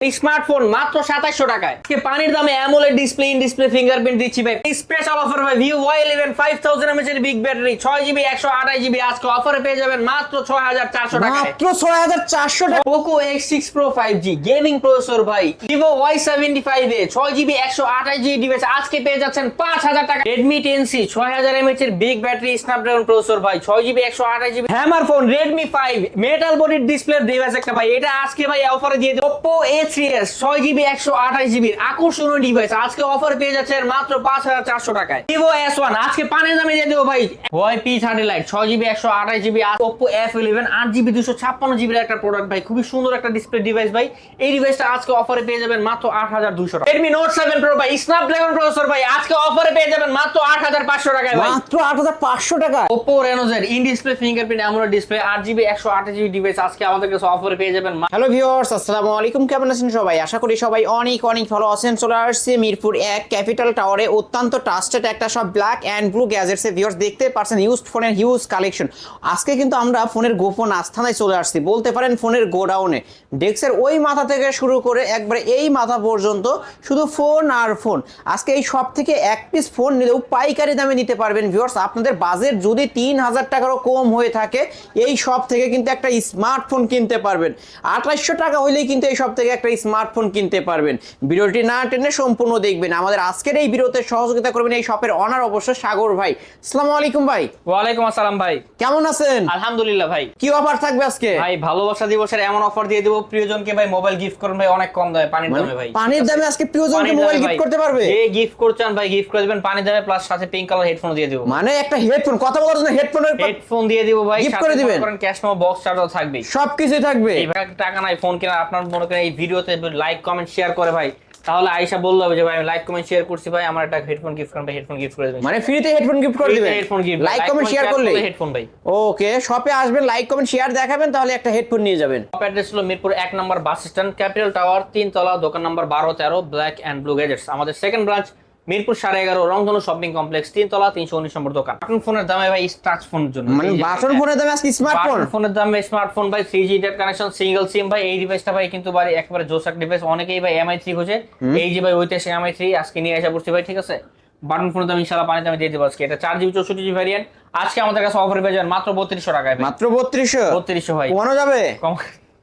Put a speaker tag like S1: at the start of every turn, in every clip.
S1: Smartphone মাত্র সাতাশশো টাকায়। পানির দামে AMOLED display in display fingerprint দিচ্ছি ভাই। স্পেশাল অফার ভাই Vivo Y eleven five thousand mAh এর বিগ ব্যাটারি ছয় জিবি একশো আঠাশ জিবি আজকে অফারে পেয়ে যাবেন মাত্র ছয় হাজার চারশো টাকায়।
S2: মাত্র ছয় হাজার চারশো টাকা।
S1: Poco X six pro five G gaming processor ভাই। Vivo Y seventy five A ছয় জিবি একশো আঠাশ জিবি ডিভাইস আজকে পেয়ে যাচ্ছেন পাঁচ হাজার টাকা। রেডমি টেন সি ছয় হাজার এমএচ এর বিগ ব্যাটারি স্ন্যাপড্রাগন প্রসেসর ভাই। ছয় জিবি একশো আঠাশ GB hammer phone Redmi five metal বডির ডিসপ্লে ডিভাইস একটা ভাই। এটা আজকে ভাই অফারে দিয়ে ওপো এ থ্রি এস ছয় জিবি একশো আঠাশ জিবির আকর্ষণীয় ডিভাইস আজকে অফারে পেয়ে যাচ্ছেন মাত্র পাঁচ হাজার চারশো টাকায়। ভিভো এস ওয়ান আজকে পানের দামে দিয়ে দেবো ভাই। ওয়াই পি থার্টি লাইট ছয় জিবি একশো আঠাশ জিবি ওপো এফ ইলেভেন আট জিবি দুশো ছাপ্পান্ন জিবির একটা প্রোডাক্ট ভাই। খুবই সুন্দর একটা ডিসপ্লে ডিভাইস ভাই। এই ডিভাইসটা আজকে অফারে পেয়ে যাবেন মাত্র আট হাজার দুশো টাকা। রেডমি নোট সেভেন প্রো ভাই স্ন্যাপড্রাগন প্রসেসর ভাই আজকে অফারে পেয়ে যাবেন মাত্র আট হাজার পাঁচশো টাকায় ভাই।
S2: মাত্র আট হাজার পাঁচশো টাকা
S1: Oppo রেনোজের in display fingerprint AMOLED display আট জিবি একশো আঠাশ জিবি ডিভাইস আজকে আমাদের কাছে অফারে পেয়ে যাবেন
S2: হ্যালো ভিউয়ার্স আসসালামু আলাইকুম। কেমন আছেন? সবাই। আশা করি সবাই অনেক অনেক ভালো আছেন। চলে আসছে মিরপুর এক ক্যাপিটাল টাওয়ারে। অত্যন্ত ট্রাস্টেড একটা সব ব্ল্যাক অ্যান্ড ব্লু গ্যাজেটস এর ভিউয়ার্স দেখতে পারছেন ইউজড ফোনের হিউজ কালেকশন আজকে কিন্তু আমরা ফোনের গোপন আস্থানায় চলে আসছি। বলতে পারেন ফোনের গোডাউনে ডেস্কের ওই মাথা থেকে শুরু করে একবারে এই মাথা পর্যন্ত শুধু ফোন আর ফোন আজকে এই সব থেকে এক পিস ফোন নিলেও পাইকারি দামে নিতে পারবেন ভিউয়ার্স আপনাদের বাজেট যদি তিন হাজার টাকারও কম হয়ে থাকে, এই সব থেকে কিন্তু একটা স্মার্টফোন কিনতে পারবেন। আঠাশশো টাকা হইলেই কিন্তু এই সব থেকে একটা স্মার্টফোন কিনতে পারবেন। ভিডিওটি না টেনে সম্পূর্ণ দেখবেন। আমাদের আজকের এই ভিডিওতে সহযোগিতা করবেন এই শপের অনার অবশ্য সাগর ভাই। আসসালামু আলাইকুম ভাই।
S1: ওয়ালাইকুম আসসালাম ভাই।
S2: কেমন আছেন?
S1: আলহামদুলিল্লাহ ভাই।
S2: কি অফার থাকবে আজকে?
S1: ভাই ভালোবাসা দিবসের এমন অফার দিয়ে দেবো প্রিয়জনকে ভাই মোবাইল গিফট করুন ভাই অনেক কম দামে পানির দামে ভাই।
S2: মানে পানির দামে আজকে প্রিয়জনকে মোবাইল গিফট করতে পারবে?
S1: যে গিফট করছেন ভাই গিফট করে দিবেন পানির দামে প্লাস সাথে পিঙ্ক কালার হেডফোন দিয়ে দেবো।
S2: মানে একটা হেডফোন কথা বলার জন্য হেডফোনের
S1: হেডফোন দিয়ে দিব ভাই গিফট
S2: করে
S1: মনে
S2: দিবেন?
S1: করেন ক্যাশ নো বক্স চার্জার থাকবে
S2: সবকিছু থাকবে।
S1: এই টাকা নাই ফোন কেনা আপনার মনে করেন এই ভিডিওতে লাইক কমেন্ট শেয়ার করে ভাই। তাহলে আয়সা বলল যে ভাই আমি লাইক কমেন্ট শেয়ার করছি ভাই আমার একটা হেডফোন গিফট করবে হেডফোন গিফট করে দেবেন।
S2: মানে ফ্রিতে হেডফোন গিফট করে দিবেন?
S1: Headphone gift
S2: like comment share করলে
S1: হেডফোন ভাই।
S2: ওকে শপে আসবেন লাইক কমেন্ট শেয়ার দেখাবেন তাহলে একটা হেডফোন নিয়ে যাবেন।
S1: শপ অ্যাড্রেস হলো মিরপুর 1 নম্বর বাস স্ট্যান্ড ক্যাপিটাল টাওয়ার তিন তলা দোকান নম্বর বারো তেরো ব্ল্যাক এন্ড ব্লু গ্যাজেটস আমাদের সেকেন্ড ব্রাঞ্চ মিরপুর সাড়ে এগারো রংধনু শপিং কমপ্লেক্স তিন তলা তিনশো উনিশ নম্বর দোকান। বাটন ফোনের দামে ভাই টাচ ফোনের জন্য।
S2: মানে বাটন ফোনের দামে আজকে স্মার্টফোন
S1: ফোনের দামে স্মার্টফোন ভাই three G data connection single SIM ভাই এই ডিভাইসটা ভাই কিন্তু ভাই একেবারে জোসাক ডিভাইস অনেকেই ভাই এমআই থ্রি খোঁজে। এই যে ভাই ওইতে সে এমআই থ্রি আজকে নিয়ে আসা পড়ছি ভাই ঠিক আছে? বাটন ফোনের দাম ইনশাল্লাহ পানিতে আমি দিয়ে দেবো আজকে। এটা চার জিবি চৌষট্টি জিবি ভ্যারিয়েন্ট আজকে আমাদের কাছে অফার পেয়ে যাবেন মাত্র বত্রিশশো টাকায়
S2: মাত্র বত্রিশশো?
S1: বত্রিশশো ভাই।
S2: কমানো যাবে?
S1: কম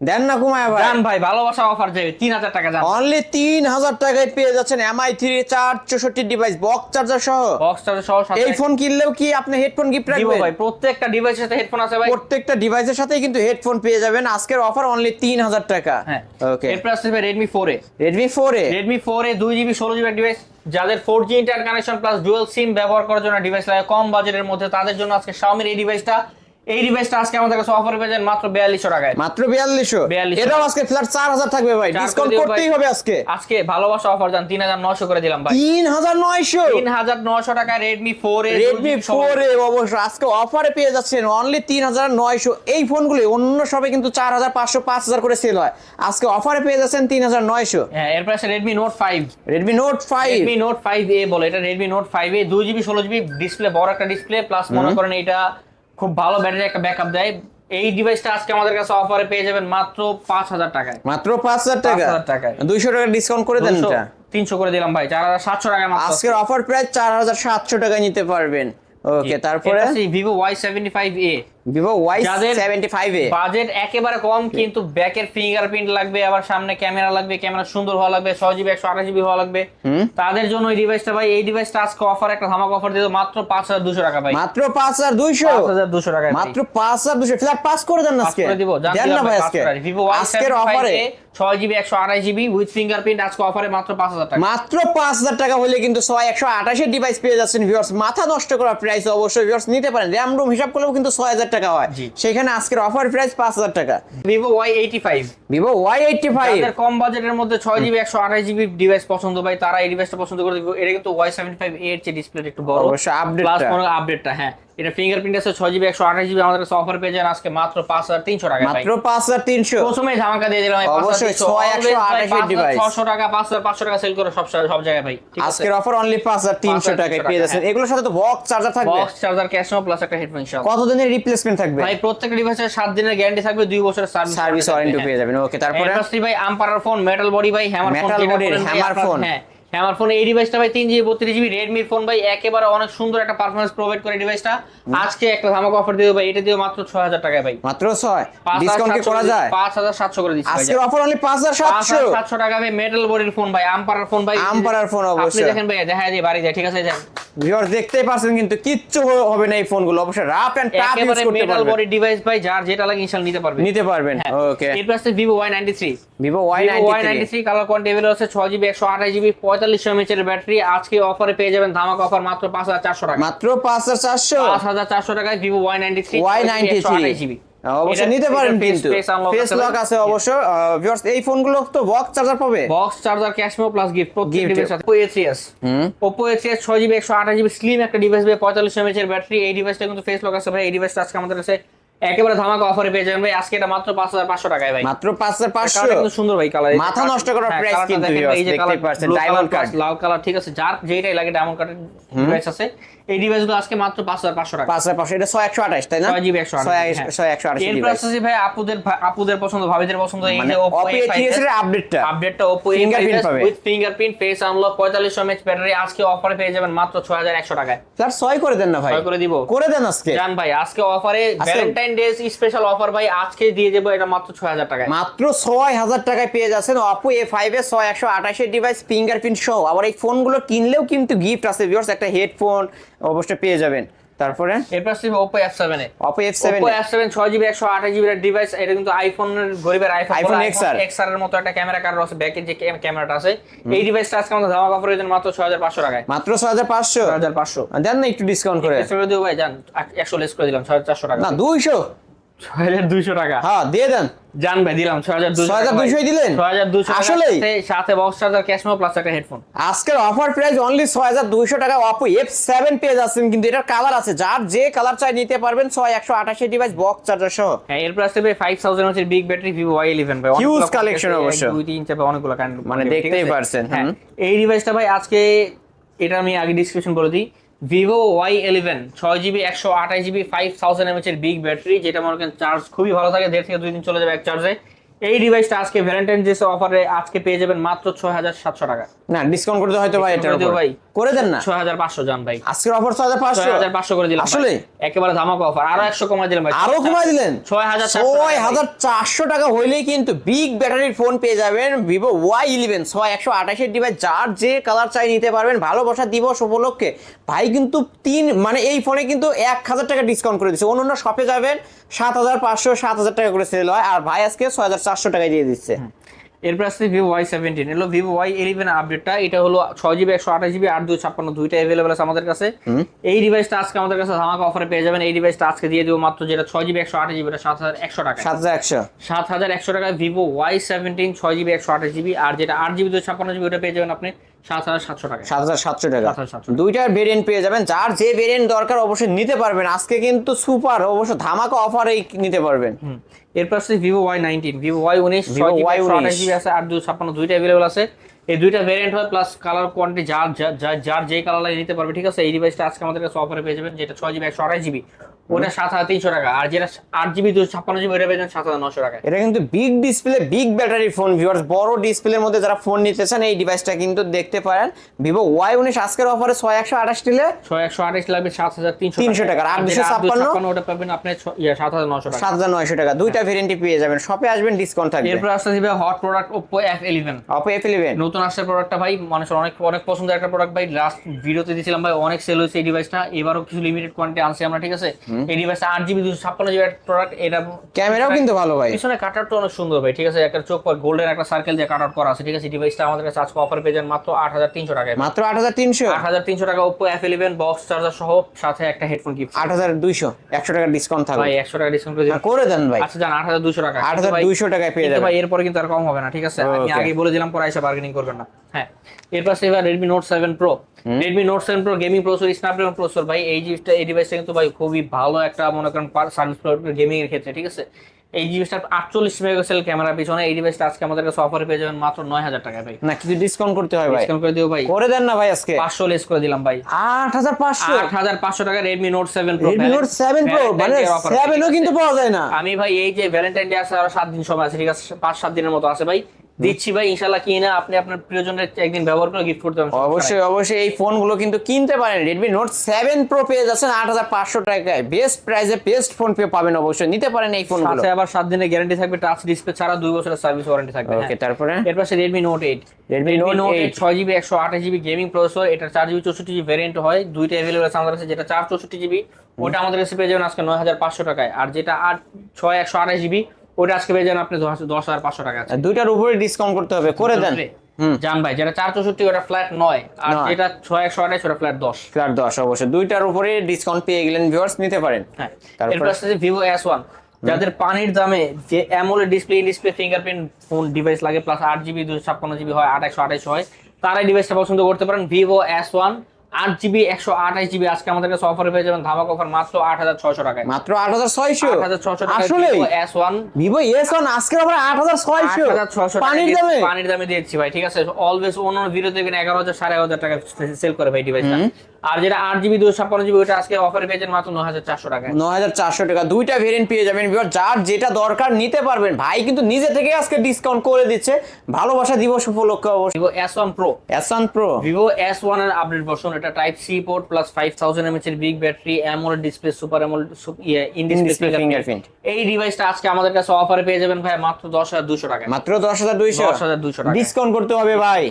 S2: দেন না কমায় ভাই।
S1: জান ভাই ভালোবাসা অফার যাবে তিন হাজার টাকা জান।
S2: অনলি তিন হাজার টাকায় পেয়ে যাচ্ছেন থ্রি চার চৌষট্টি ডিভাইস বক্স চার্জার সহ।
S1: বক্স চার্জার সহ সাথে।
S2: এই ফোন কিনলেও কি আপনি হেডফোন গিফট রাখবেন?
S1: ভাই প্রত্যেকটা ডিভাইসের সাথে হেডফোন আছে ভাই।
S2: প্রত্যেকটা ডিভাইসের সাথেই কিন্তু হেডফোন পেয়ে যাবেন। আজকের অফার অনলি তিন হাজার টাকা।
S1: হ্যাঁ।
S2: ওকে
S1: এরপর আসছে ভাই Redmi four A
S2: Redmi four A
S1: Redmi four A দুই জিবি ষোলো জিবি ডিভাইস যাদের four G interconnection plus dual SIM ব্যবহার করার জন্য ডিভাইস লাগে কম বাজেটের মধ্যে তাদের জন্য আজকে শাওমির এই ডিভাইসটা এই ডিভাইসটা আজকে আমাদের কাছে অফার পেয়ে যান মাত্র বিয়াল্লিশশো টাকায়।
S2: মাত্র বিয়াল্লিশশো?
S1: 4200
S2: এটাও আজকে ফ্ল্যাট চার হাজার থাকবে ভাই ডিসকাউন্ট করতেই হবে আজকে।
S1: আজকে ভালোবাসা অফার হাজার নশো করে দিলাম ভাই।
S2: তিন হাজার নয়শো?
S1: তিন হাজার নশো টাকায় Redmi four A
S2: Redmi four A অবশ্য আজকে অফারে পেয়ে যাচ্ছেন অনলি তিন হাজার নয়শো। এই ফোনগুলি অন্য সবে কিন্তু চার হাজার পাঁচশো পাঁচ হাজার করে সেল হয়। আজকে অফারে পেয়ে যাচ্ছেন তিন হাজার নয়শো।
S1: হ্যাঁ এরপর আছে Redmi Note five
S2: Redmi Note five
S1: Redmi Note five A বলে এটা রেডমি নোট ফাইভ এ দুই জিবি ষোলো জিবি ডিসপ্লে বড় একটা ডিসপ্লে প্লাস মনে করেন এটা খুব ভালো ব্যাটারি একটা ব্যাকআপ দেয়। এই ডিভাইসটা আজকে আমাদের কাছে অফারে পেয়ে যাবেন মাত্র পাঁচ হাজার টাকায়।
S2: মাত্র পাঁচ হাজার টাকা?
S1: 5,000 টাকায়।
S2: দুইশো টাকা ডিসকাউন্ট করে দেন এটা?
S1: তিনশো করে দিলাম ভাই চার হাজার সাতশো টাকায় মাত্র।
S2: আজকের অফার প্রাইস চার হাজার সাতশো টাকায় নিতে পারবেন। ওকে তারপরে?
S1: Vivo Y seventy five A
S2: Vivo Y seventy five
S1: budget একেবারে কম কিন্তু ব্যাকের ফিঙ্গারপ্রিন্ট লাগবে আবার সামনে ক্যামেরা লাগবে ক্যামেরা সুন্দর হওয়া লাগবে ছয় জিবি একশো আঠাশ জিবি হওয়া লাগবে। তাদের জন্য এই ডিভাইসটা ভাই এই ডিভাইসটা আজকে অফার একটা ধামাক অফার দিল মাত্র পাঁচ হাজার দুশো টাকা ভাই।
S2: মাত্র পাঁচ হাজার
S1: পাঁচ হাজার দুশো টাকা
S2: মাত্র পাঁচ হাজার দুশো ফ্ল্যাট পাস করে দেন আজকে।
S1: দিব
S2: দেন না ভাই আজকে।
S1: ভিভো ওয়াই
S2: আজকের অফারে
S1: ছয় জিবি একশো আঠাশ জিবি উইথ ফিঙ্গারপ্রিন্ট আজকে অফারে মাত্র পাঁচ হাজার টাকা।
S2: মাত্র পাঁচ হাজার টাকা হলে কিন্তু ছয় একশো আঠাশের ডিভাইস পেয়ে যাচ্ছেন ভিউয়ার্স মাথা নষ্ট করা প্রাইস অবশ্যই ভিউয়ার্স নিতে পারেন র্যাম রুম হিসাব করলেও কিন্তু ছয় হাজার টাকা হয়। সেখানে আজকের অফার প্রাইস পাঁচ হাজার টাকা।
S1: Vivo Y eighty five
S2: Vivo Y eighty five
S1: কম বাজেটের মধ্যে ছয় জিবি একশো আঠাশ জিবি ডিভাইস পছন্দ ভাই তারা এই ডিভাইসটা পছন্দ করে দিবে। এটা কিন্তু ওয়াই সেভেন্টি ফাইভ এর চেয়ে ডিসপ্লে একটু বড়।
S2: অবশ্যই আপডেট
S1: প্লাস আপডেটটা হ্যাঁ। এটা ফিঙ্গারপ্রিন্ট আছে ছয় জিবি একশো আঠাশ জিবি আমাদের কাছে অফার পেয়ে যান আজকে মাত্র পাঁচ হাজার তিনশো টাকা
S2: মাত্র পাঁচ হাজার তিনশো।
S1: প্রথমে ধামাকা দিয়ে দিলাম
S2: অবশ্যই, ছয় একশো আঠাশের device।
S1: ছশো টাকা পাঁচ হাজার পাঁচশো টাকা সেল করে সব সব জায়গায় ভাই
S2: আজকের অফার অনলি পাঁচ হাজার তিনশো টাকায় পেয়ে যাচ্ছেন।
S1: হ্যাঁ।
S2: এগুলোর সাথে তো বক্স চার্জার থাকবে।
S1: বক্স চার্জার ক্যাশ প্লাস একটা হেডফোন ইনশাআল্লাহ
S2: কতদিনের রিপ্লেসমেন্ট থাকবে?
S1: ভাই প্রত্যেকটা ডিভাইসের সাত দিনের গ্যারান্টি থাকবে দুই বছরের সার্ভিস
S2: সার্ভিস ওয়ারেন্টি পেয়ে যাবেন। ওকে তারপরে?
S1: ভাই আম্পারার ফোন মেটাল বডি ভাই হ্যামার ফোন
S2: Metal body র hammer phone।
S1: হ্যাঁ। হ্যাঁ, আমার ফোন এই ডিভাইসটা ভাই তিন জিবি বত্রিশ জিবি রেডমির ফোন ভাই একেবারে অনেক সুন্দর একটা পারফরমেন্স প্রোভাইড করে ডিভাইসটা আজকে একটা ধামাক অফার দিয়ে ভাই এটা দিয়ে মাত্র ছয় হাজার টাকায় ভাই।
S2: মাত্র ছয়? ডিসকাউন্ট কি করা যায়?
S1: পাঁচ হাজার সাতশো করে দিচ্ছি
S2: আজকে অফার অনলি পাঁচ হাজার সাতশো?
S1: সাতশো টাকা ভাই মেটাল বডির ফোন ভাই আমপারার ফোন ভাই।
S2: আমপারার ফোন অবশ্যই।
S1: আপনি দেখেন ভাই দেখা যায় বাড়ি যায় ঠিক আছে যান
S2: ভিউয়ার দেখতেই পাচ্ছেন কিন্তু কিচ্ছু হবে না এই ফোনগুলো অবশ্যই রাফ এন্ড টাফ ইউজ করতে পারবেন।
S1: মেটাল বডি ডিভাইস ভাই যার যেটা লাগে ইনশাআল্লাহ নিতে পারবেন।
S2: নিতে পারবেন ওকে
S1: এর পাশে
S2: Vivo Y93
S1: Vivo Y93 colour quantity আছে 6GB 128GB পঁয়তাল্লিশশো এমএচের ব্যাটারি আজকে অফারে পেয়ে যাবেন ধামাক অফার মাত্র পাঁচ হাজার চারশো টাকা।
S2: মাত্র পাঁচ হাজার চারশো?
S1: পাঁচ হাজার চারশো টাকায় Vivo Y ninety three
S2: Y ninety three
S1: GB
S2: অবশ্য নিতে পারেন কিন্তু। ফেস লক আছে অবশ্য ভিউয়ার্স এই ফোনগুলো তো বক্স চার্জার পাবে?
S1: Box charger cash plus gift প্রত্যেক ডিভাইসের সাথে। Oppo A3s Oppo GB 6GB GB slim একটা ডিভাইস পেয়ে 45 mAh এর ব্যাটারি। এই ডিভাইসটা কিন্তু ফেস লক আছে ভাই। এই ডিভাইসটা আজকে আমাদের কাছে একেবারে ধামাকা অফারে পেয়ে যাবেন ভাই। আজকে এটা মাত্র 5500 টাকায় ভাই।
S2: মাত্র পাঁচ হাজার পাঁচশো?
S1: কালারটা কিন্তু সুন্দর ভাই কালার
S2: মাথা নষ্ট করার প্রাইস কিন্তু এই যে কালার ডায়মন্ড কাট
S1: লাল কালার ঠিক আছে যার যেটাই লাগে ডায়মন্ড কাটের প্রাইস আছে এই ডিভাইসগুলো আজকে মাত্র 5500 টাকা।
S2: পাঁচ হাজার পাঁচশো। এটা ছয় একশো আঠাশ তাই না?
S1: 6 জিবি 128
S2: ছয়
S1: হ্যাঁ।
S2: ছয় একশো আঠাশ
S1: এরপর আছে ভাই আপুদের আপুদের পছন্দ ভাবিদের পছন্দ এই
S2: মানে
S1: যে Oppo
S2: অপি
S1: A5s
S2: এর আপডেটটা
S1: আপডেটটা Oppo
S2: Fingerprint
S1: A5s
S2: পাবে।
S1: With fingerprint face unlock 4500 mAh battery আজকে অফারে পেয়ে যাবেন মাত্র 6100 টাকায়।
S2: স্যার ছয় করে দেন না ভাই।
S1: ছয় করে দিব।
S2: করে দেন আজকে।
S1: জান ভাই আজকে অফারে ভ্যালেন্টাইন ডে স্পেশাল অফার ভাই আজকে দিয়ে দেবো এটা মাত্র 6000 টাকায়।
S2: মাত্র ছয় হাজার টাকায় পেয়ে যাচ্ছেন এ ফাইভ এর ছয় একশো আঠাশের ডিভাইস ফিঙ্গারপ্রিন্ট সহ। আবার এই ফোনগুলো কিনলেও কিন্তু গিফট আছে ভিউয়ার্স একটা হেডফোন অবশ্যই পেয়ে যাবেন। তারপরে?
S1: এরপর আছে Oppo F7 এ। Oppo F7 6 জিবি 128 জিবি এর ডিভাইস এটা কিন্তু আইফোনের গরিবের আইফোন
S2: iPhone XR
S1: XR এর মতো একটা ক্যামেরা কার্ড আছে ব্যাকের যে ক্যাম- ক্যামেরাটা আছে। এই ডিভাইসটা আজকে আমাদের ধামাকা অফারে দেন মাত্র 6500 টাকায়।
S2: মাত্র ছয় হাজার পাঁচশো?
S1: 6500
S2: দেন না একটু ডিসকাউন্ট করে।
S1: দিও ভাই জান 100 লেস করে দিলাম 6400 টাকা।
S2: না দুইশো?
S1: 6200 টাকা।
S2: হ্যাঁ দিয়ে দেন।
S1: জান ভাই দিলাম 6200
S2: 6200 ই দিলেন?
S1: 6200 টাকা
S2: আসলেই?
S1: সাথে- box charger cash memo plus একটা হেডফোন
S2: আজকের অফার প্রাইস অনলি ছয় হাজার দুইশো টাকা। অপো এফ পেয়ে যাচ্ছেন কিন্তু এটার কালার আছে। যার যে কালার চাই নিতে পারবেন ছয় একশো আঠাশের ডিভাইস বক্স চার্জার সহ।
S1: হ্যাঁ আসছে ভাই 5000 এর বিগ ব্যাটারি Vivo Y11 ভাই।
S2: Collection
S1: এক,
S2: অবশ্য।
S1: দুই তিন চার অনেকগুলো
S2: মানে দেখতেই পারছেন,
S1: হ্যাঁ। এই ডিভাইসটা ভাই আজকে এটা আমি আগে ডিসক্রিপশন বলে দিই। ভিভো ওয়াই ইলেভেন ছয় জিবি একশো আঠাশ জিবি ফাইভ থাউজেন্ড এমএচ এর বিগ ব্যাটারি যেটা মনে করেন চার্জ খুবই ভালো থাকে দেড় থেকে দুই দিন চলে যাবে এক চার্জে এই ডিভাইসটা আজকে ভ্যালেন্টাইন ডে অফারে আজকে পেয়ে যাবেন মাত্র ছয় হাজার সাতশো টাকা
S2: না ডিসকাউন্ট করতে হয়তো ভাই উপর।
S1: ভাই।
S2: করে দেন না।
S1: ছয় হাজার পাঁচশো জান ভাই।
S2: আজকের অফার ছয় হাজার পাঁচশো।
S1: ছয় হাজার পাঁচশো করে দিলাম
S2: আসলে
S1: একেবারে ধামাকা অফার আরও দিলাম ভাই।
S2: আরও দিলেন?
S1: ছয় হাজার
S2: ছয় হাজার চারশো টাকা হইলেই কিন্তু বিগ ব্যাটারির ফোন পেয়ে যাবেন ডিভাইস যার যে কালার চাই নিতে পারবেন ভালোবাসা দিবস উপলক্ষে। ভাই কিন্তু তিন মানে এই ফোনে কিন্তু এক হাজার টাকা ডিসকাউন্ট করে দিচ্ছে অন্য অন্য শপে যাবেন সাত হাজার পাঁচশো সাত হাজার টাকা করে সেল হয়। আর ভাই আজকে ছয় হাজার চারশো টাকায় দিয়ে দিচ্ছে।
S1: এরপর আসছে ভিভো ওয়াই সেভেন্টিন এলো ভিভো ওয়াই ইলেভেন আপডেটটা এটা হলো ছয় জিবি একশো আঠাশ জিবি আট দুই ছাপ্পান্ন দুইটা অ্যাভেলেবল আছে আমাদের কাছে। এই ডিভাইসটা আজকে আমাদের কাছে ধামাকা অফারে পেয়ে যাবেন। এই ডিভাইসটা আজকে দিয়ে দেবো মাত্র যেটা ছয় জিবি একশো আঠাশ জিবি সাত হাজার একশো টাকা
S2: সাত হাজার একশো।
S1: সাত হাজার একশো টাকা ভিভো ওয়াই সেভেন্টিন ছয় জিবি একশো আঠাশ জিবি আর যেটা আট জিবি দুই ছাপ্পান্ন জিবি ওটা পেয়ে যাবেন আপনি সাত হাজার সাতশো টাকা।
S2: সাত হাজার সাতশো টাকা।
S1: 7,700
S2: দুইটার ভেরিয়েন্ট পেয়ে যাবেন। যার যে ভেরিয়েন্ট দরকার অবশ্যই নিতে পারবেন। আজকে কিন্তু সুপার অবশ্য ধামাকা অফারেই নিতে পারবেন।
S1: এরপর আছে Vivo Y nineteen Vivo Y উনিশ জিবি
S2: Y19
S1: জিবি আছে আর দুই ছাপ্পান্ন দুইটা অ্যাভেলেবল আছে। এই দুইটা ভেরিয়েন্ট হয় প্লাস কালার কোয়ান্টিটি যার যা- যা- যার যে কালার নিতে পারবে ঠিক আছে? এই ডিভাইসটা আজকে আমাদের কাছে অফারে পেয়ে যাবেন যেটা ছয় জিবি একশো আঠাশ জিবি ওটা সাত হাজার তিনশো টাকা। আর যেটা আট জিবি দুশো ছাপ্পান্ন জিবি ওটা পেয়ে যাবেন সাত হাজার নশো টাকা
S2: এটা কিন্তু big display big battery phone viewers বড় ডিসপ্লের মধ্যে যারা ফোন নিতে চান এই ডিভাইসটা কিন্তু দেখতে পারেন। ভিভো ওয়াই উনিশ আজকের অফারে ছয় একশো আঠাশ নিলে
S1: ছয় একশো আঠাশ লাগবে সাত হাজার তিনশো
S2: 300 টাকা, আর
S1: যেটা
S2: 256
S1: ওটা পাবেন আপনি ইয়ে, সাত হাজার নশো টাকা।
S2: সাত হাজার নয়শো টাকা। দুইটা ভেরিয়েন্টই পেয়ে যাবেন। শপে আসবেন ডিসকাউন্ট থাকবে।
S1: এরপর আসতে দিবে hot product Oppo F eleven
S2: Oppo F eleven
S1: নতুন আসছে প্রোডাক্টটা ভাই মানুষের অনেক অনেক পছন্দের একটা প্রোডাক্ট ভাই। লাস্ট ভিডিওতে দিয়েছিলাম ভাই অনেক সেল হয়েছে এই ডিভাইসটা এবারও কিছু লিমিটেড কোয়ান্টিটি আনছি আমরা ঠিক আছে? এই ডিভাইসটা আট জিবি দুশো ছাপ্পান্ন জিবি প্রোডাক্ট এটা
S2: ক্যামেরাও কিন্তু ভালো ভাই।
S1: পিছনে কাটারটা অনেক সুন্দর ভাই ঠিক আছে? একটা চোখ পর গোল্ডেন একটা সার্কেল দিয়ে কাট আউট করা আছে ঠিক আছে? ডিভাইসটা আমাদের কাছে আজকে অফার পেয়ে যান মাত্র আট হাজার তিনশো টাকায়
S2: মাত্র আট হাজার তিনশো?
S1: আট হাজার তিনশো টাকা Oppo F eleven box charger সহ সাথে একটা হেডফোন গিফট
S2: আট হাজার দুইশো একশো টাকা ডিসকাউন্ট থাকবে।
S1: ভাই একশো টাকা ডিসকাউন্ট করে
S2: দেন ভাই।
S1: আচ্ছা জান আট হাজার দুশো টাকা।
S2: আট হাজার দুইশো টাকায় পেয়ে যাবেন।
S1: ভাই এরপরে কিন্তু আর কম হবে না ঠিক আছে? আমি আগে বলে দিলাম পরে এসে বার্গেনিং করবেন না। হ্যাঁ। এর পাশে এবার Redmi Note seven Pro Redmi Note seven Pro gaming processor Snapdragon processor ভাই এই জিনিসটা এই ডিভাইসটা কিন্তু ভাই খুবই ভালো একটা মনে করেন সার্ভিস গেমিং এর ক্ষেত্রে ঠিক আছে? এই জিনিসটা আটচল্লিশ মেগাপিক্সেল ক্যামেরা পিছনে এই ডিভাইসটা আজকে আমাদের কাছে অফারে পেয়ে যাবেন মাত্র নয় হাজার টাকায় ভাই।
S2: না কিছু ডিসকাউন্ট করতে হয় ভাই।
S1: ডিসকাউন্ট করে দিও ভাই।
S2: করে দেন না ভাই আজকে।
S1: পাঁচশো লেস করে দিলাম ভাই।
S2: আট হাজার পাঁচশো?
S1: আট হাজার পাঁচশো টাকা Redmi Note seven Pro
S2: Redmi Note seven Pro মানে সেভেনও কিন্তু পাওয়া যায় না।
S1: আমি ভাই এই যে ভ্যালেন্টাইন ডে আছে আরও সাত দিন সময় আছে ঠিক আছে? পাঁচ সাত দিনের মতো আছে ভাই। দিচ্ছি ভাই ইনশাল্লাহ কিনে আপনি আপনার প্রিয়জনের একদিন ব্যবহার করে গিফট করতে পারবেন
S2: অবশ্যই অবশ্যই এই ফোনগুলো কিন্তু কিনতে পারেন। রেডমি নোট সেভেন প্রো পেয়ে যাচ্ছেন আট হাজার পাঁচশো টাকায়। বেস্ট প্রাইসে বেস্ট ফোন পে পাবেন অবশ্যই। নিতে পারেন এই ফোনগুলো।
S1: সাথে আবার সাত দিনের গ্যারান্টি থাকবে টাচ ডিসপ্লে ছাড়া দুই বছরের সার্ভিস ওয়ারেন্টি থাকবে
S2: ওকে
S1: হ্যাঁ।
S2: তারপরে?
S1: এর পাশে Redmi Note eight
S2: Redmi
S1: Redmi
S2: Note
S1: Note
S2: 8
S1: eight ছয় জিবি একশো আঠাশ জিবি গেমিং প্রসেসর এটা চার জিবি চৌষট্টি জিবি ভ্যারিয়েন্ট হয়। দুইটা অ্যাভেলেবল আছে আমাদের কাছে যেটা চার চৌষট্টি জিবি ওটা আমাদের কাছে পেয়ে যাবেন আজকে নয় হাজার পাঁচশো টাকায়। আর যেটা আট ছয় একশো আঠাশ জিবি ওটা আজকে পেয়ে আপনি দশ- হাজার পাঁচশো টাকা আছে।
S2: দুইটার উপরে ডিসকাউন্ট করতে হবে করে দেন।
S1: জান ভাই যেটা চার চৌষট্টি ওটা ফ্ল্যাট নয়। আর যেটা ছয় একশো আঠাশ ওটা ফ্ল্যাট দশ।
S2: ফ্ল্যাট দশ অবশ্যই। দুইটার উপরে ডিসকাউন্ট পেয়ে গেলেন ভিউয়ার্স নিতে পারেন।
S1: হ্যাঁ। এরপর আসছে ভিভো এস ওয়ান যাদের পানির দামে যে AMOLED display display fingerprint phone device লাগে প্লাস আট জিবি দুশো ছাপ্পান্ন জিবি হয় আট একশো আঠাশ হয় তারা ডিভাইসটা পছন্দ করতে পারেন। ভিভো এস ওয়ান আট জিবি একশো আঠাশ জিবি আজকে আমাদের কাছে অফারে পেয়ে যাবেন ধামাক অফার মাত্র আট হাজার ছয়শো টাকায়।
S2: মাত্র আট হাজার ছয়শো?
S1: আট হাজার ছয়শো
S2: আসলে
S1: S one
S2: Vivo S one আজকের আমরা আট হাজার ছয়শো। পানির দামে?
S1: পানির দামে দিচ্ছি ভাই ঠিক আছে? অলওয়েজ অন্য ভিডিও এগারো হাজার সাড়ে হাজার টাকা সেল করে ভাই ডিভাইসটা আর যেটা আট জিবি দুশো ছাপ্পান্ন জিবি ওটা আজকে অফারে পেয়েছেন মাত্র ন হাজার চারশো টাকায়।
S2: নয় হাজার চারশো টাকা। দুইটা ভেরিয়েন্ট পেয়ে যাবেন ভিউয়ার যার যেটা দরকার নিতে পারবেন। ভাই কিন্তু নিজে থেকে আজকে ডিসকাউন্ট করে দিচ্ছে। ভালোবাসা দিবস উপলক্ষে অবশ্যই।
S1: Vivo S one Pro
S2: S one Pro
S1: Vivo S ওয়ানের আপডেট ভার্সন এটা type C port plus five thousand mAh এর big battery AMOLED display super AMOLED in display fingerprint এই ডিভাইসটা আজকে আমাদের কাছে অফারে পেয়ে যাবেন ভাই মাত্র দশ হাজার দুশো টাকা
S2: মাত্র দশ হাজার দুইশো?
S1: 10,200 টাকা।
S2: ডিসকাউন্ট করতে হবে ভাই।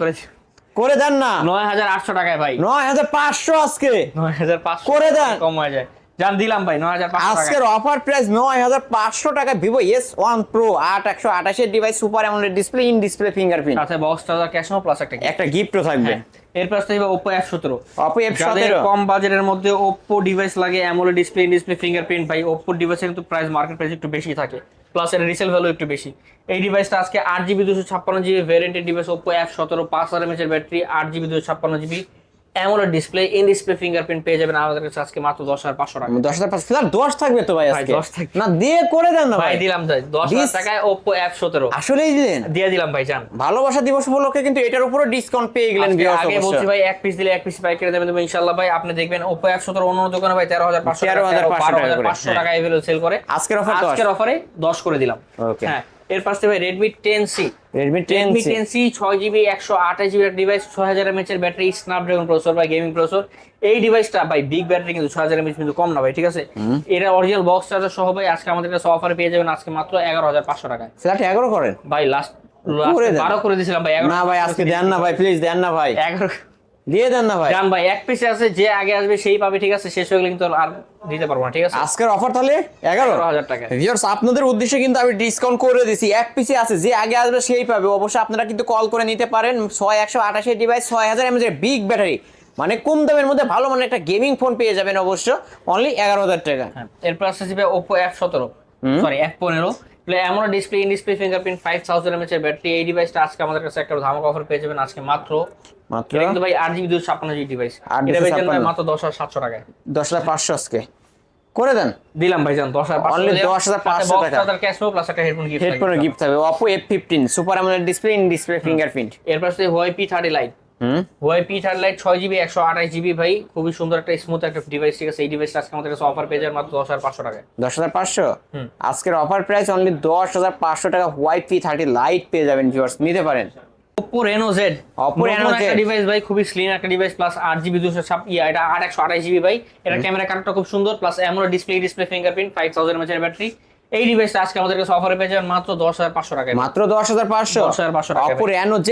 S2: করে দেন না।
S1: নয় হাজার আটশো টাকায় ভাই।
S2: নয় হাজার পাঁচশো আজকে।
S1: নয় হাজার পাঁচশো
S2: করে দেন।
S1: কম হয়ে যায়। জান দিলাম ভাই নয় হাজার পাঁচশো
S2: আজকের অফার প্রাইস নয় হাজার পাঁচশো টাকা ভিভো এস ওয়ান প্রো আট একশো আঠাশের device super AMOLED display in display fingerprint
S1: সাথে বক্স চার্জার ক্যাশ প্লাস একটা।
S2: একটা গিফটও থাকবে।
S1: হ্যাঁ পাশে থাকবে ওপো এফ সতেরো।
S2: ওপো এফ সতেরো।
S1: কম বাজেটের মধ্যে ওপো ডিভাইস লাগে অ্যামোলে ডিসপ্লে ডিসপ্লে ফিঙ্গারপ্রিন্ট ভাই ওপো ডিভাইসের কিন্তু প্রাইস মার্কেট প্রাইস একটু বেশি থাকে। প্লাস এর রিসেল ভ্যালু একটু বেশি। এই ডিভাইসটা আজকে আট জিবি দুশো ছাপ্পান্ন জিবি ভ্যারিয়েন্টের ডিভাইস ওপো এফ সতেরো পাঁচ হাজার এমএচের ব্যাটারি আট জিবি দুশো ছাপ্পান্ন GB AMOLED display in display fingerprint পেয়ে যাবেন আমাদের কাছে আজকে মাত্র দশ হাজার পাঁচশো টাকা।
S2: দশ হাজার পাঁচশো ফিলহাল দশ থাকবে তো ভাই
S1: ভাই,
S2: আজকে?
S1: 10 থাকবে।
S2: না দিয়ে করে দেন না
S1: ভাই
S2: ভাই।
S1: দিলাম যাই দশ হাজার টাকায় ওপো এফ সতেরো।
S2: আসলেই দিলেন।
S1: দিয়ে দিলাম ভাই জান
S2: ভালোবাসা দিবস উপলক্ষে কিন্তু এটার উপরে ডিসকাউন্ট পেয়ে গেলেন
S1: আগে। বলছি ভাই এক পিস দিলে এক পিস পাইকারি দেবেন দেবেন ইনশাল্লাহ ভাই। আপনি দেখবেন ওপো একশো তোর অন্য দোকানে ভাই তেরো হাজার পাঁচশো
S2: 13,500
S1: বারো হাজার পাঁচশো
S2: হ্যাঁ।
S1: টাকা এভেলেবল সেল করে।
S2: আজকের দশ।
S1: আজকের অফারে দশ করে দিলাম. হ্যাঁ। এর পাশে ভাই Redmi ten C
S2: Redmi ten
S1: ten C ছয় জিবি একশো আঠাশ জিবি ডিভাইস ছয় হাজার এমএচ এর ব্যাটারি স্ন্যাপড্রাগন প্রসেসর বা গেমিং প্রসেসর এই ডিভাইসটা ভাই বিগ ব্যাটারি কিন্তু ছয় হাজার এমএচ কিন্তু কম না ভাই ঠিক আছে? এটা অরিজিনাল বক্স চার্জার সহ ভাই আজকে আমাদের কাছে অফারে পেয়ে যাবেন আজকে মাত্র এগারো হাজার পাঁচশো টাকায়।
S2: ফ্ল্যাট এগারো করেন?
S1: ভাই লাস্ট। বারো করে দিয়েছিলাম ভাই
S2: না ভাই আজকে দেন না ভাই প্লিজ দেন না ভাই।
S1: এগারো
S2: দিয়ে দেন না ভাই।
S1: জান ভাই এক পিসে আছে যে আগে আসবে সেই পাবে ঠিক আছে? শেষ হয়ে গেলে কিন্তু আর দিতে পারব না ঠিক আছে?
S2: আজকের অফার তাহলে এগারো।
S1: হাজার টাকা।
S2: ভিউয়ার্স আপনাদের উদ্দেশ্যে কিন্তু আমি ডিসকাউন্ট করে দিছি। এক পিসে আছে যে আগে আসবে সেই পাবে। অবশ্যই আপনারা কিন্তু কল করে নিতে পারেন। ছয় একশো আঠাশের ডিভাইস ছয় হাজার এমএজের বিগ ব্যাটারি মানে কম দামের মধ্যে ভালো মানে একটা গেমিং ফোন পেয়ে যাবেন অবশ্য। অনলি এগারো হাজার টাকা।
S1: হ্যাঁ এরপর আসছে ওপো এফ সতেরো। সরি এফ পনেরো। এমন display in display fingerprint five thousand mAh এর ব্যাটারি এই ডিভাইসটা আজকে আমাদের কাছে একটা ধামাক অফার পেয়ে যাবেন আজকে মাত্র।
S2: মাত্র?
S1: কিন্তু ভাই আট জিবি দুশো ছাপ্পান্ন জিবি ডিভাইস এটা ভাই মাত্র দশ হাজার সাতশো টাকায়।
S2: দশ হাজার পাঁচশো আজকে। করে দেন।
S1: দিলাম ভাই জান দশ হাজার
S2: Only 10,500 টাকা।
S1: ক্যাশ প্লাস একটা হেডফোন গিফট
S2: হেডফোনের গিফট থাকবে। Oppo F fifteen super AMOLED display in display fingerprint
S1: এরপর আসছে হোয়াই পি থার্টি লাইট
S2: হুম?
S1: হোয়াই পি থার্টি লাইট ছয় জিবি একশো আঠাশ জিবি ভাই। খুবই সুন্দর একটা স্মুথ একটা ডিভাইস ঠিক আছে। এই ডিভাইসটা আজকে আমাদের কাছে অফার পেয়ে যাবেন মাত্র দশ হাজার পাঁচশো টাকায়।
S2: দশ হাজার পাঁচশো? আজকের অফার প্রাইস অনলি দশ হাজার পাঁচশো টাকা হোয়াইট পি থার্টি লাইট পেয়ে যাবেন ভিউয়ার্স নিতে পারেন।
S1: Oppo Reno Z
S2: Oppo Reno Z।
S1: Device ভাই খুবই স্লিম একটা ডিভাইস প্লাস আট জিবি দুশো ছাপ ইয়া এটা আট একশো আঠাশ জিবি ভাই। এটা ক্যামেরা কার্ডটা খুব সুন্দর plus AMOLED display display fingerprint five thousand mAh battery এই ডিভাইসটা আজকে আমাদের কাছে অফারে পেয়ে যাবেন মাত্র দশ হাজার পাঁচশো টাকায়।
S2: মাত্র দশ হাজার পাঁচশো?
S1: 10,500 টাকা Oppo Reno Z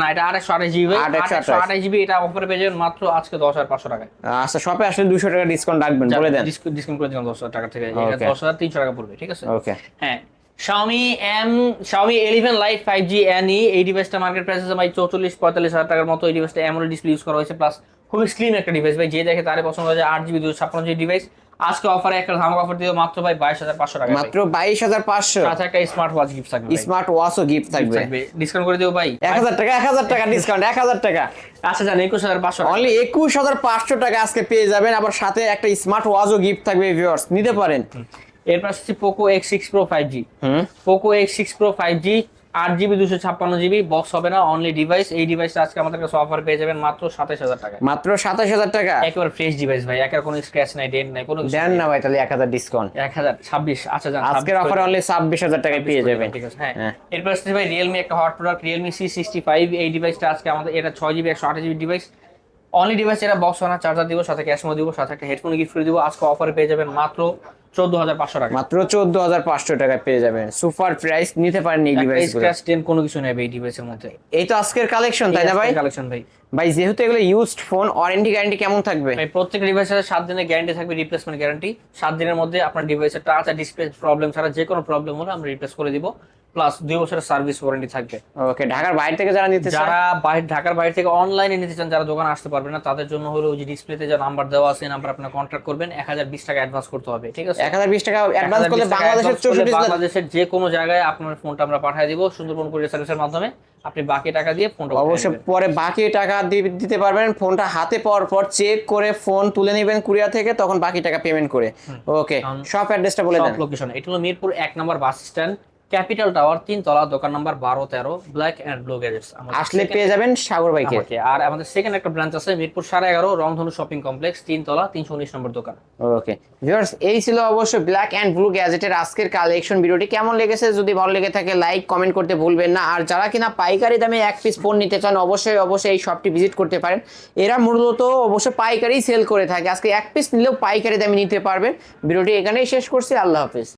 S1: না এটা আট একশো আঠাশ জিবি ভাই
S2: 828
S1: আট আঠাশ। জিবি এটা অফারে পেয়ে যাবেন মাত্র আজকে দশ হাজার পাঁচশো টাকায়।
S2: আচ্ছা শপে আসলে দুশো টাকা ডিসকাউন্ট রাখবেন বলে দেন।
S1: ডিসকাউন্ট করে দিলাম দশ হাজার টাকা থেকে। এটা
S2: Okay.
S1: দশ হাজার তিনশো টাকা পড়বে ঠিক আছে?
S2: ওকে
S1: হ্যাঁ Xiaomi M Xiaomi 11 Lite 5G NE এই ডিভাইসটা মার্কেট প্রাইস আছে ভাই চৌচল্লিশ পঁয়তাল্লিশ হাজার টাকার মতো। এই ডিভাইসটা অ্যামোলেড ডিসপ্লে ইউজ করা হয়েছে প্লাস খুবই স্লিম একটা ডিভাইস ভাই যে দেখে তারে পছন্দ হয় যে আট জিবি দুশো ছাপ্পান্ন ডিভাইস আজকে অফারে একটা ধামাকা অফার দিও মাত্র ভাই বাইশ হাজার পাঁচশো টাকা
S2: মাত্র বাইশ হাজার পাঁচশো।
S1: সাথে একটা স্মার্ট ওয়াচ গিফট থাকবে
S2: স্মার্ট ওয়াচও গিফট থাকবে।
S1: ডিসকাউন্ট করে দিও ভাই।
S2: এক হাজার টাকা এক হাজার টাকা ডিসকাউন্ট এক হাজার টাকা।
S1: আচ্ছা জান একুশ হাজার পাঁচশো
S2: অনলি একুশ হাজার পাঁচশো টাকা আজকে পেয়ে যাবেন আবার সাথে একটা স্মার্ট ওয়াচও গিফট থাকবে ভিউয়ার্স নিতে পারেন।
S1: এরপর আসছে Poco X six Pro five G
S2: হুম।
S1: Poco X six Pro five G আট জিবি দুশো ছাপ্পান্ন জিবি বক্স হবে না অনলি ডিভাইস এই ডিভাইসটা আজকে আমাদের কাছে অফার পেয়ে যাবেন মাত্র সাতাশ হাজার টাকা
S2: মাত্র সাতাশ হাজার টাকা?
S1: একেবারে ফ্রেশ ডিভাইস ভাই একের কোনো স্ক্র্যাচ নাই ডেন্ট নাই কোনো
S2: দেন না ভাই তাহলে এক হাজার ডিসকাউন্ট
S1: এক হাজার ছাব্বিশ আচ্ছা যান
S2: আজকের অফারে অনলি ছাব্বিশ হাজার টাকায় পেয়ে যাবেন।
S1: ঠিক আছে হ্যাঁ।
S2: হ্যাঁ।
S1: এরপর আসছে ভাই রিয়েলমি একটা hot product Realme C sixty five এই ডিভাইসটা আজকে আমাদের এটা ছয় জিবি একশো আঠাশ জিবি ডিভাইস অনলি ডিভাইস এটা বক্স না চার্জার দিব সাথে ক্যাশমো দিব সাথে একটা হেডফোন গিফট করে দিব। আজকে অফারে পেয়ে যাবেন মাত্র চোদ্দ হাজার পাঁচশো টাকা।
S2: মাত্র চোদ্দ হাজার পাঁচশো টাকায় পেয়ে যাবেন। সুপার প্রাইস নিতে পারেন এই ডিভাইস
S1: স্ক্র্যাচ টেন কোনো কিছু নেবে এই ডিভাইসের মধ্যে।
S2: এই তো আজকের কালেকশন তাই না ভাই?
S1: কালেকশন ভাই।
S2: ভাই যেহেতু এগুলো ইউজড ফোন ওয়ারেন্টি গ্যারান্টি কেমন থাকবে?
S1: ভাই ডিভাইসের দিনের গ্যারান্টি থাকবে রিপ্লেসমেন্ট গ্যারান্টি সাত দিনের মধ্যে আপনার ডিভাইসের টাচ আর ডিসপ্লে প্রবলেম ছাড়া যে কোনো প্রবলেম হলে আমরা রিপ্লেস করে দিব। প্লাস দুই বছরের সার্ভিস ওয়ারেন্টি থাকবে।
S2: ওকে ঢাকার বাইরে থেকে যারা নিতে চান
S1: যারা বাইরে ঢাকার বাইরে থেকে অনলাইনে নিতে চান যারা দোকান আসতে পারবে না তাদের জন্য হলো ওই যে ডিসপ্লেতে যে নাম্বার দেওয়া আছে নাম্বার আপনার কন্ট্যাক্ট করবেন। এক হাজার বিশ টাকা অ্যাডভান্স করতে হবে ঠিক আছে?
S2: এক হাজার বিশ টাকা অ্যাডভান্স করলে বাংলাদেশের চৌষট্টি
S1: বাংলাদেশের যে কোনো জায়গায় আপনার ফোনটা আমরা পাঠিয়ে দিব সুন্দরবন কুরিয়ার সার্ভিসের মাধ্যমে। আপনি বাকি টাকা দিয়ে ফোনটা
S2: অবশ্যই পরে বাকি টাকা দিতে পারবেন ফোনটা হাতে পাওয়ার পর চেক করে ফোন তুলে নেবেন কুরিয়ার থেকে তখন বাকি টাকা পেমেন্ট করে। ওকে শপ অ্যাড্রেসটা বলে দেন।
S1: সব লোকেশন এটা হলো মিরপুর এক নম্বর বাস স্ট্যান্ড ক্যাপিটাল টাওয়ার তিন তলা দোকান নাম্বার বারো তেরো ব্ল্যাক অ্যান্ড ব্লু গ্যাজেটস
S2: আসলে পেয়ে যাবেন সাগর বাইকে।
S1: আর আমাদের সেকেন্ড একটা ব্রাঞ্চ আছে মিরপুর সাড়ে এগারো রংধনু শপিং কমপ্লেক্স তিন তলা তিনশো উনিশ নম্বর দোকান।
S2: ওকে ভিউয়ার্স এই ছিল অবশ্যই ব্ল্যাক অ্যান্ড ব্লু গ্যাজেটের আজকের কালেকশন ভিডিওটি। কেমন লেগেছে? যদি ভালো লেগে থাকে লাইক কমেন্ট করতে ভুলবেন না। আর যারা কিনা পাইকারি দামে এক পিস ফোন নিতে চান অবশ্যই অবশ্যই এই শপটি ভিজিট করতে পারেন। এরা মূলত অবশ্যই পাইকারি সেল করে থাকে। আজকে এক পিস নিলেও পাইকারি দামে নিতে পারবেন ভিডিওটি এখানেই শেষ করছি। আল্লাহ হাফিজ।